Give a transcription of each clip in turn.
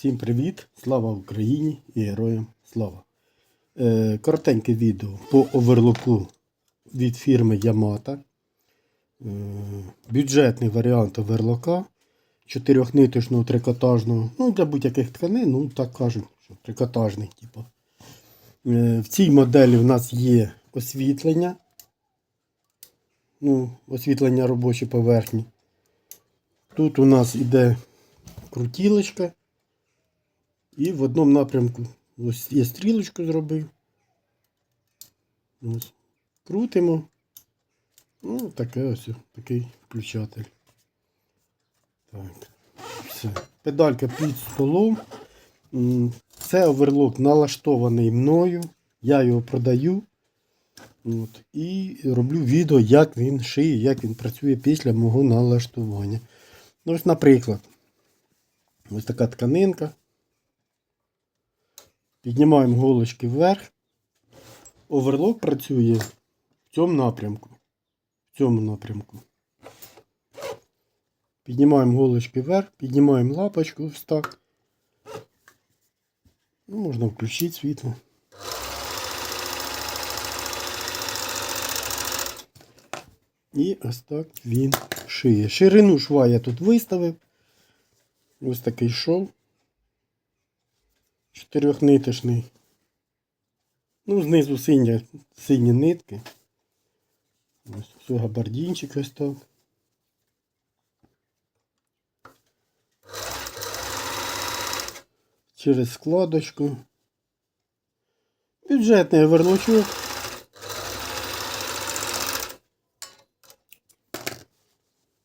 Всім привіт! Слава Україні і героям слава! Е, коротеньке відео по оверлоку від фірми Yamato. Е, бюджетний варіант оверлока. Чотирьохниточного трикотажного. Ну, для будь-яких тканин, ну так кажуть, що трикотажний. Типу. Е, в цій моделі в нас є освітлення. Ну, освітлення робочої поверхні. Тут у нас іде крутілочка. І в одному напрямку ось я стрілочку зробив. Ось. Крутимо. Ну, таке ось такий включатель. Так. Все. Педалька під столом. Це оверлок налаштований мною. Я його продаю. От. І роблю відео, як він шиє, як він працює після мого налаштування. Ну, ось, наприклад, ось така тканинка. Піднімаємо голочки вверх. Оверлок працює в цьому напрямку. В цьому напрямку. Піднімаємо голочки вверх, піднімаємо лапочку ось так. Ну, можна включити світло. І ось так він шиє. Ширину шва я тут виставив. Ось такий шов. Чотирьохниточний. Ну, знизу синя, сині нитки. Ось все габардінчик ось так. Через складочку. Бюджетний верлочок.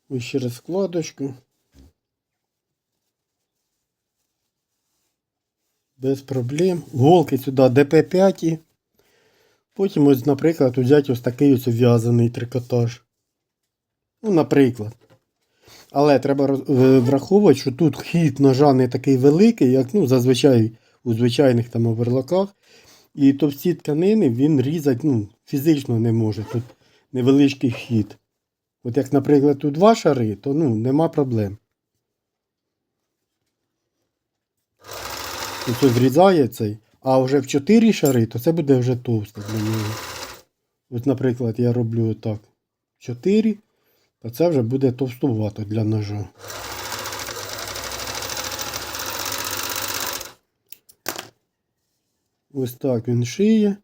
Ось через складочку. Без проблем. Голки сюди ДП5. Потім, ось, наприклад, взяти ось такий ось в'язаний трикотаж. Ну, наприклад. Але треба е, враховувати, що тут хід ножа не такий великий, як ну, зазвичай у звичайних там оверлоках. І товсті тканини він різати ну, фізично не може. Тут невеличкий хід. От як, наприклад, тут два шари, то ну, нема проблем. Ось зрізає цей, а вже в 4 шари, то це буде вже товсто для нього. От, наприклад, я роблю отак 4, то це вже буде товстувато для ножа. Ось так він шиє.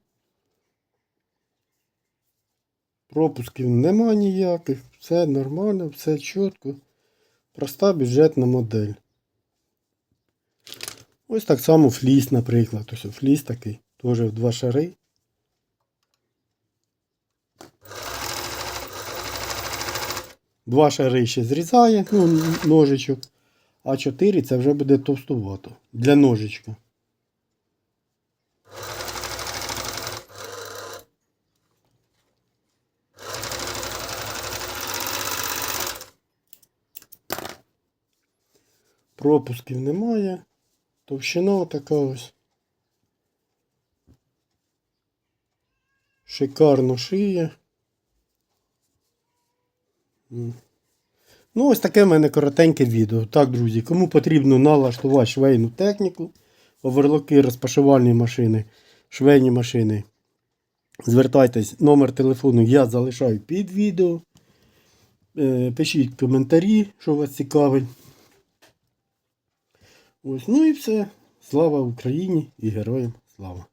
Пропусків нема ніяких, все нормально, все чітко. Проста бюджетна модель. Ось так само фліс, наприклад. Ось фліс такий, теж в два шари. Два шари ще зрізає, ну, ножичок, а чотири це вже буде товстувато для ножичка. Пропусків немає. Товщина така ось. Шикарно шиє. Ну, ось таке в мене коротеньке відео. Так, друзі, кому потрібно налаштувати швейну техніку, оверлоки, розпашувальні машини, швейні машини. Звертайтесь, номер телефону я залишаю під відео. Е, Пишіть коментарі, що вас цікавить. Ось, ну і все. Слава Україні і героям слава!